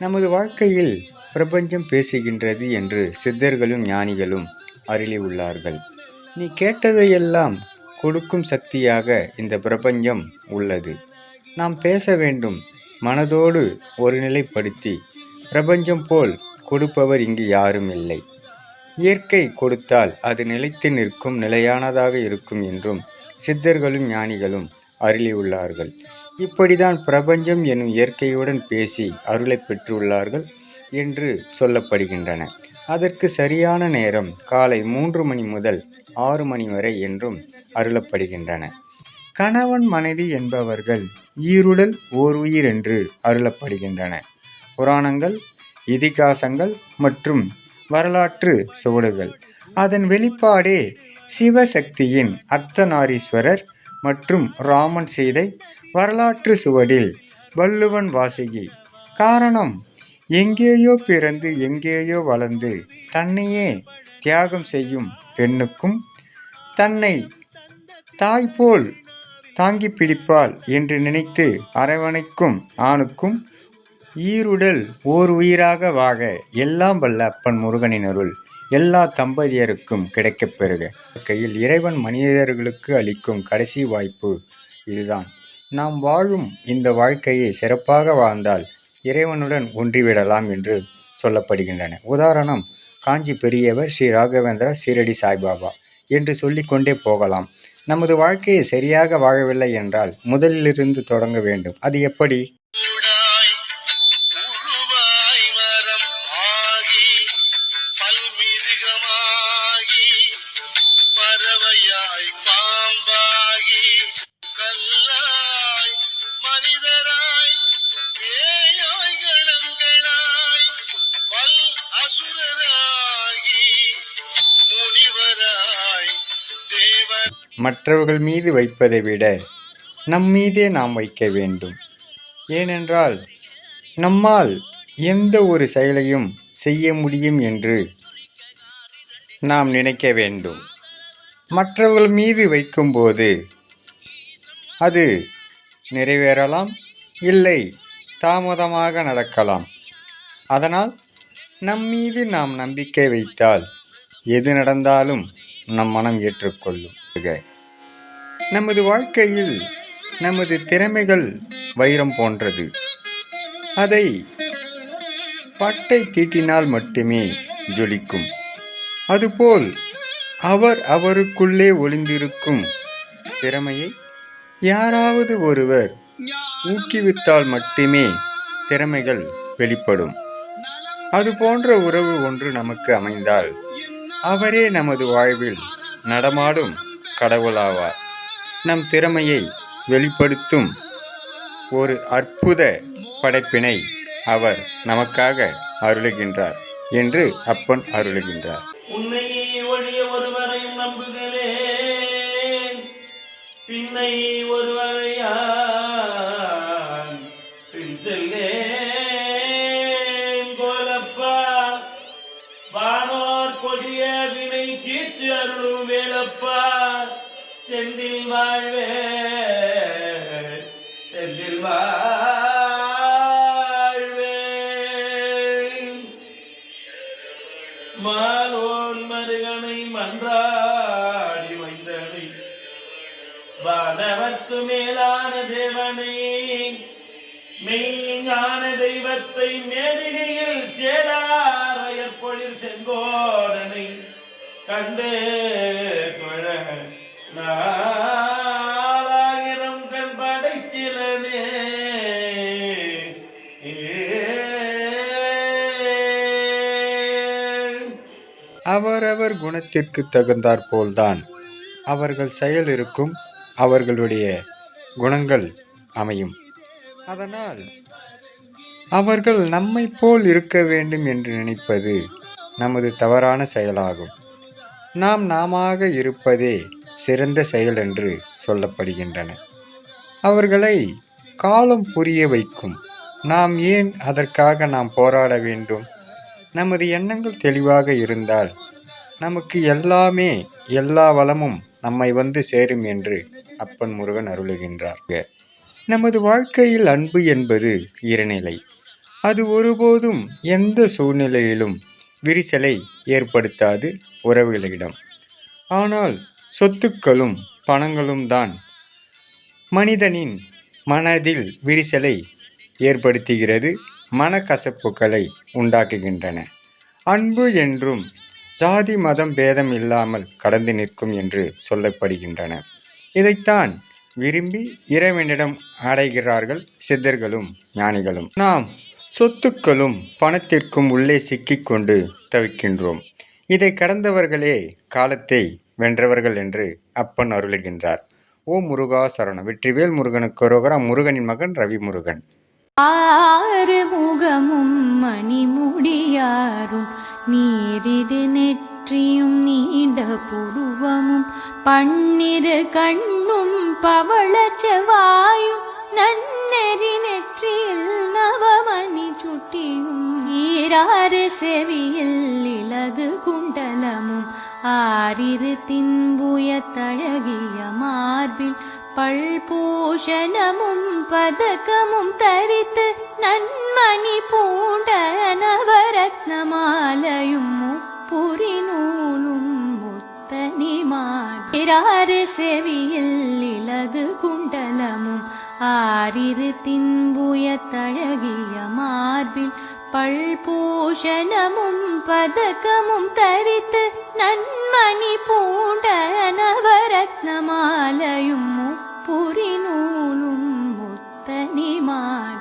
நமது வாழ்க்கையில் பிரபஞ்சம் பேசுகின்றது என்று சித்தர்களும் ஞானிகளும் அருளி உள்ளார்கள். நீ கேட்டதையெல்லாம் கொடுக்கும் சக்தியாக இந்த பிரபஞ்சம் உள்ளது. நாம் பேச வேண்டும் மனதோடு ஒருநிலைப்படுத்தி பிரபஞ்சம் போல் கொடுப்பவர் இங்கு யாரும் இல்லை. இயற்கை கொடுத்தால் அது நிலைத்து நிற்கும் நிலையானதாக இருக்கும் என்றும் சித்தர்களும் ஞானிகளும் அருளியுள்ளார்கள். இப்படிதான் பிரபஞ்சம் எனும் இயற்கையுடன் பேசி அருளை பெற்றுள்ளார்கள் என்று சொல்லப்படுகின்றன. அதற்கு சரியான நேரம் காலை மூன்று மணி முதல் ஆறு மணி வரை என்றும் அருளப்படுகின்றன. கணவன் மனைவி என்பவர்கள் ஈருடல் ஓர் உயிர் என்று அருளப்படுகின்றன. புராணங்கள் இதிகாசங்கள் மற்றும் வரலாற்று சுவடுகள். அதன் வெளிப்பாடே சிவசக்தியின் அர்த்தநாரீஸ்வரர் மற்றும் ராமன் சீதை வரலாற்று சுவடில் வள்ளுவன் வாசகி. காரணம் எங்கேயோ பிறந்து எங்கேயோ வளர்ந்து தன்னையே தியாகம் செய்யும் பெண்ணுக்கும் தன்னை தாய் போல் தாங்கி பிடிப்பாள் என்று நினைத்து அரவணைக்கும் ஆணுக்கும் ஈருடல் ஓர் உயிராக வாக எல்லாம் வல்ல அப்பன் முருகனின் அருள். எல்லா தம்பதியருக்கும் கிடைக்கப் பெறுக. கையில் இறைவன் மனிதர்களுக்கு அளிக்கும் கடைசி வாய்ப்பு இதுதான். நாம் வாழும் இந்த வாழ்க்கையை சிறப்பாக வாழ்ந்தால் இறைவனுடன் ஒன்றிவிடலாம் என்று சொல்லப்படுகின்றன. உதாரணம் காஞ்சி பெரியவர் ஸ்ரீ ராகவேந்திரா சீரடி சாய்பாபா என்று சொல்லிக்கொண்டே போகலாம். நமது வாழ்க்கையை சரியாக வாழவில்லை என்றால் முதலிலிருந்து தொடங்க வேண்டும். அது எப்படி? தெய்வீகமாகி பறவையாய் பாம்பாகி கல்லாய் மனிதராய் பேயாய் கணங்களாய் வல் அசுரராகி முனிவராய் தேவர் மற்றவர்கள் மீது வைப்பதை விட நம் மீதே நாம் வைக்க வேண்டும். ஏனென்றால் நம்மால் எந்த ஒரு செயலையும் செய்ய முடியும் என்று நாம் நினைக்க வேண்டும். மற்றவர்கள் மீது வைக்கும்போது அது நிறைவேறலாம் இல்லை தாமதமாக நடக்கலாம். அதனால் நம் மீது நாம் நம்பிக்கை வைத்தால் எது நடந்தாலும் நம் மனம் ஏற்றுக்கொள்ளும் நமது வாழ்க்கையில் நமது திறமைகள் வைரம் போன்றது. அதை பட்டை தீட்டினால் மட்டுமே ஜொலிக்கும். அதுபோல் அவர் அவருக்குள்ளே ஒளிந்திருக்கும் திறமையை யாராவது ஒருவர் ஊக்குவித்தால் மட்டுமே திறமைகள் வெளிப்படும். அது போன்ற உறவு ஒன்று நமக்கு அமைந்தால் அவரே நமது வாழ்வில் நடமாடும் கடவுளாவார். நம் திறமையை வெளிப்படுத்தும் ஒரு அற்புத படைப்பினை அவர் நமக்காக அருளுகின்றார் என்று அப்பன் அருளுகின்றார். உன்னையே ஒழிய ஒருவரையும் நம்புகிறேன். பின்னை ஒருவரையான் பின் செல்லேன். கோலப்பா வானோர் கொடிய வினை தீர்த்து அருளும் வேலப்பா. செந்தில் வாழ்வே மெய்ஞான தெய்வத்தை மேதினியில் சேடாரையர் பொழில் செங்கோடனை கண்டு தொழ நாலாயிரம் கண் படைத்திலனே. அவரவர் குணத்திற்கு தகுந்தாற்போல்தான் அவர்கள் செயல் இருக்கும் அவர்களுடைய குணங்கள் அமையும். அதனால் அவர்கள் நம்மை போல் இருக்க வேண்டும் என்று நினைப்பது நமது தவறான செயலாகும். நாம் நாமாக இருப்பதே சிறந்த செயல் என்று சொல்லப்படுகின்றன. அவர்களை காலம் புரிய வைக்கும். நாம் ஏன் அதற்காக நாம் போராட வேண்டும்? நமது எண்ணங்கள் தெளிவாக இருந்தால் நமக்கு எல்லாமே எல்லா வளமும் நம்மை வந்து சேரும் என்று அப்பன் முருகன் அருளுகின்றார். நமது வாழ்க்கையில் அன்பு என்பது இருநிலை. அது ஒருபோதும் எந்த சூழ்நிலையிலும் விரிசலை ஏற்படுத்தாது உறவுகளிடம். ஆனால் சொத்துக்களும் பணங்களும் தான் மனிதனின் மனதில் விரிசலை ஏற்படுத்துகிறது மனக்கசப்புகளை உண்டாக்குகின்றன. அன்பு என்றும் ஜாதி மதம் பேதம் இல்லாமல் கடந்து நிற்கும் என்று சொல்லப்படுகின்றன. இதைத்தான் விரும்பி இறைவனிடம் அடைகிறார்கள் சித்தர்களும் ஞானிகளும். நாம் சொத்துக்களும் பணத்திற்கும் உள்ளே சிக்கிக்கொண்டு தவிக்கின்றோம். இதை கடந்தவர்களே காலத்தை வென்றவர்கள் என்று அப்பன் அருளுகின்றார். ஓ முருகா சரணம். வெற்றிவேல் முருகனுக்கு ரோகரா முருகனின் மகன் ரவி முருகன். ஆறு முகமும் மணிமுடியாரும் நீரிடு நெற்றியும் நீண்ட புருவமும் பன்னிரு கண் பவளச் செவ்வாயும் நன்னெறி நெற்றியில் நவமணி சுட்டியும் ஈராறு செவியில் இலகு குண்டலமும் ஆறிரு தின்புய தழகிய மார்பில் பல்பூஷணமும் பதக்கமும் தரித்து நன்மணி பூண்ட நவரத்னமாலையும் முப்புரி நூலும் முத்தனி மாறாறு செவியில் இலகு குண்டலமும் ஆறிரு தின்புய தழகிய மார்பில் பல்பூஷணமும் பதக்கமும் தரித்து நன்மணி பூண்ட நவரத்னமாலையும் முப்புரி நூலும் முத்தனி மாட